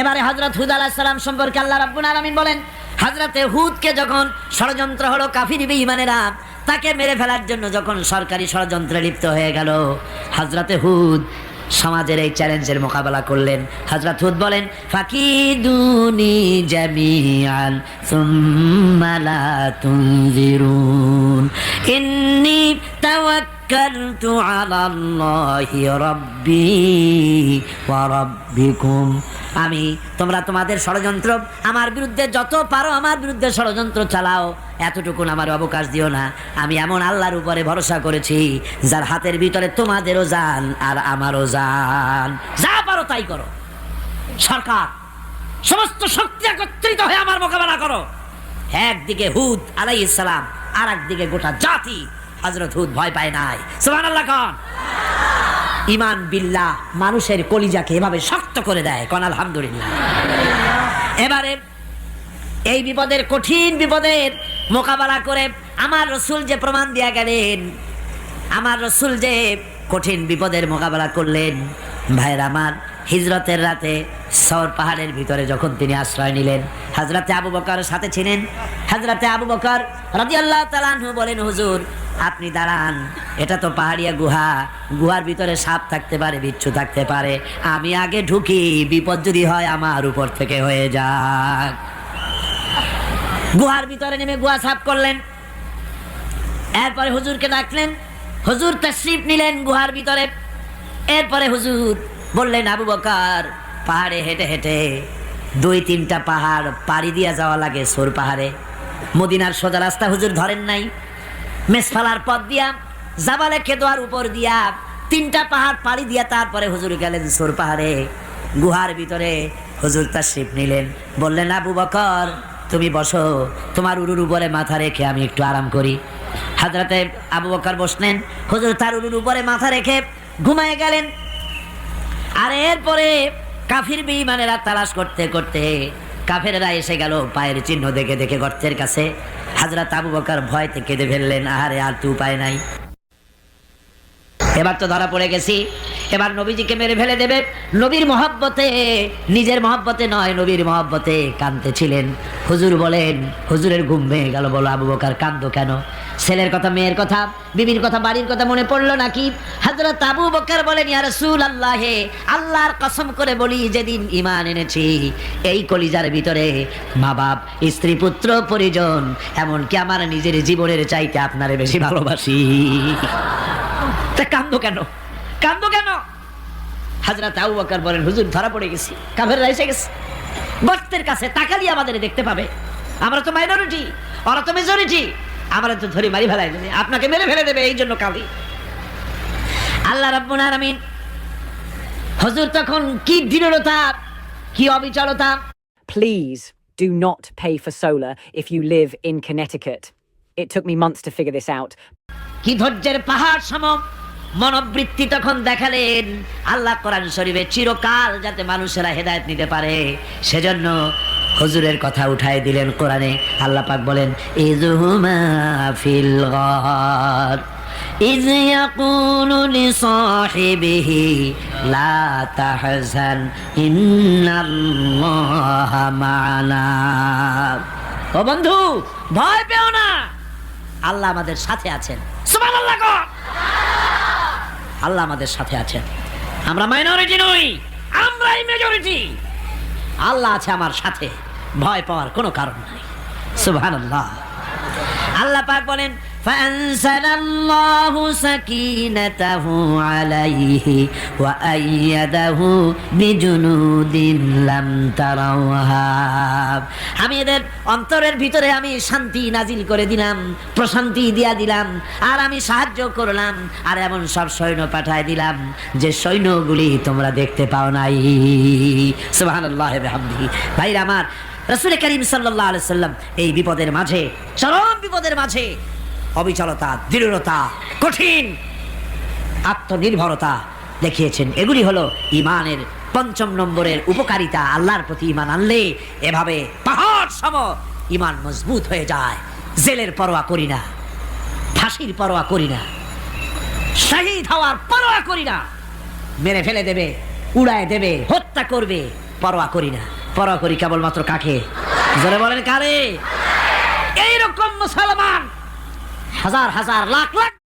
এবারে হজরত হুদ আলাহ সালাম সম্পর্কে আল্লাহ রাব্বুল আলামিন বলেন হজরতে হুদকে যখন ষড়যন্ত্র হলো কাফির বেঈমানেরা, তাকে মেরে ফেলার জন্য যখন সরকারি ষড়যন্ত্রে লিপ্ত হয়ে গেল হজরতে হুদ সমাজের এই চ্যালেঞ্জের মোকাবেলা করলেন। হজরত হুদ বলেন, ফাকিদুনি জামিআন, সুম্মা লা তুনজিরুন, ইন্নী তাওয়াক্কালতু আলাল্লাহি রাব্বি ওয়া রাব্বিকুম আমি তোমরা তোমাদের ষড়যন্ত্র আমার বিরুদ্ধে যত পারো আমার বিরুদ্ধে ষড়যন্ত্র চালাও। এতটুকুন আমার অবকাশ দিও না। আমি এমন আল্লাহর উপরে ভরসা করেছি, যার হাতের ভিতরে তোমাদেরও যান আর আমারও যান যা পারো তাই করো। সরকার, সমস্ত শক্তি একত্রিত হয়ে আমার মোকাবেলা করো। একদিকে হুদ আলাই ইসলাম আর একদিকে গোটা জাতি হজরত হুদ ভয় পায় নাই। সুমান আল্লাহ খান ইমান বিল্লাহ মানুষের কলিজাকে এভাবে শক্ত করে দেয়, কন আলহামদুলিল্লাহ। এবারে এই বিপদের, কঠিন বিপদের মোকাবেলা করে আমার রসুল যে প্রমাণ দিয়া গেলেন, আমার রসুল যে কঠিন বিপদের মোকাবেলা করলেন, ভাইয়ের আমার হিজরতের রাতে সর পাহাড়ের ভিতরে যখন তিনি আশ্রয় নিলেন হাজরাতে আবু বকর সাথে ছিলেন। হাজরাতে আবু বকর রাজি আল্লাহ তালানহু বলেন, হুজুর আপনি দাঁড়ান, এটা তো পাহাড়িয়া গুহা, গুহার ভিতরে সাপ থাকতে পারে, বিচ্ছু থাকতে পারে। আমি আগে ঢুকি, বিপদ যদি হয় আমার উপর থেকে হয়ে যাক। গুহার ভিতরে নেমে গুহা সাপ করলেন। এরপরে হুজুরকে ডাকলেন, হুজুর তশরিফ নিলেন গুহার ভিতরে। এরপরে হুজুর বললেন, আবু বকার, পাহাড়ে হেঁটে হেঁটে দুই তিনটা পাহাড় পাড়ি দিয়া যাওয়া লাগে সোর পাহাড়ে। মদিনার সোজা রাস্তা হুজুর ধরেন নাই মেসফালার পথ দিয়া, জাবালে খেদোয়ার উপর দিয়া, তিনটা পাহাড় পাড়ি দিয়া তারপরে হুজুর গেলেন সোর পাহাড়ে। গুহার ভিতরে হুজুর তশরিফ নিলেন। বললেন, আবু বকর, তুমি বসো, তোমার উরুর উপরে মাথা রেখে আমি একটু আরাম করি। হাজরাতে আবু বকর বসলেন, হুজুর তার উরুর উপরে মাথা রেখে ঘুমায় গেলেন। আর এরপরে কাফির বেঈমানেরা তালাশ করতে করতে কাফেরেরা এসে গেল পায়ের চিহ্ন দেখে দেখে গর্তের কাছে। হাজরাত আবু বকর ভয়তে কেঁদে ফেললেন, আহারে আর তো উপায় নাই। এবার তো ধরা পড়ে গেছি। এবার নবীজিকে মেরে ফেলে দেবে। নবীর মহব্বতে, নিজের মহব্বতে নয়, নবীর মহব্বতে কাঁদতেছিলেন হুজুর বলেন, হুজুরের ঘুম ভেঙে গেল, বলো আবু বকার কান্দো কেন? ছেলের কথা, মেয়ের কথা, বিবির কথা, বাড়ির কথা মনে পড়ল নাকি? হাজরত আবু বকর বলেন, ইয়া রাসূল আল্লাহে আল্লাহর কসম করে বলি, যেদিন ইমান এনেছি, এই কলিজার ভিতরে মা বাপ স্ত্রী, পুত্র, পরিজন, এমনকি আমার নিজের জীবনের চাইতে আপনারে বেশি ভালোবাসি। তা কান্দো কেন? কান্দো কেন? হাজরাত আবু বকর বলেন, হুজুর, ধরা পড়ে গেছি, কাফেররা এসে গেছে। গর্তের কাছে তাকালি আমাদের দেখতে পাবে। আমরা তো মাইনরিটি ওরা তো মেজরিটি আমরা তো ধরে মারি ফেলাই দেবে আপনাকে মেরে ফেলে দেবে এই জন্য কাঁদি আল্লাহ রাব্বুল আলামিন হুজুর তখন কি দৃঢ়তা কি অবিচলতা Please do not pay for solar if you live in Connecticut. It took me months to figure this out. কি ধৈর্যের পাহাড় সম মনোবৃত্তি তখন দেখালেন আল্লাহ কোরআন শরীফে চিরকাল যাতে মানুষেরা হেদায়েত নিতে পারে সেজন্য হুজুরের কথা উঠাই দিলেন কোরআনে আল্লাহ পাক বলেন ইজহুমা ফিল গার إذ يقول لصاحبه لا تحزن إن الله معنا ও বন্ধু ভয় পেও না আল্লাহ আমাদের সাথে আছেন সুবহানাল্লাহ গো! আল্লাহ আমাদের সাথে আছেন আমরা মাইনরিটি নই আমরাই মেজরিটি আল্লাহ আছে আমার সাথে। ভয় পাওয়ার কোনো কারণ নাই। সুবহানাল্লাহ। আল্লাহ পাক বলেন فأنزل الله سكينته عليه وأيده بجنود لم تروها আমি এদের অন্তরের ভিতরে আমি শান্তি নাজিল করে দিলাম প্রশান্তি দিয়া দিলাম আর আমি সাহায্য করলাম আর এমন সব সৈন্য পাঠায় দিলাম যে সৈন্যগুলি তোমরা দেখতে পাও নাই সুবহানাল্লাহ বিহামদিহি ভাইরা আমার রসুল করিম সাল্লাহ সাল্লাম এই বিপদের মাঝে চরম বিপদের মাঝে অবিচলতা, দৃঢ়তা, কঠিন আত্মনির্ভরতা দেখিয়েছেন। এগুলি হলো ইমানের পঞ্চম নম্বরের উপকারিতা। আল্লাহর প্রতি ইমান আনলে এভাবে পাহাড় সম ইমান মজবুত হয়ে যায়। জেলের পরোয়া করি না, ফাঁসির পরোয়া করি না, শহীদ হওয়ার পরোয়া করি না, মেরে ফেলে দেবে, উড়ায় দেবে, হত্যা করবে, পরোয়া করি না। পরোয়া করি কেবলমাত্র কাকে? জোরে বলেন কারে? এইরকম মুসলমান হাজার হাজার লাখ লাখ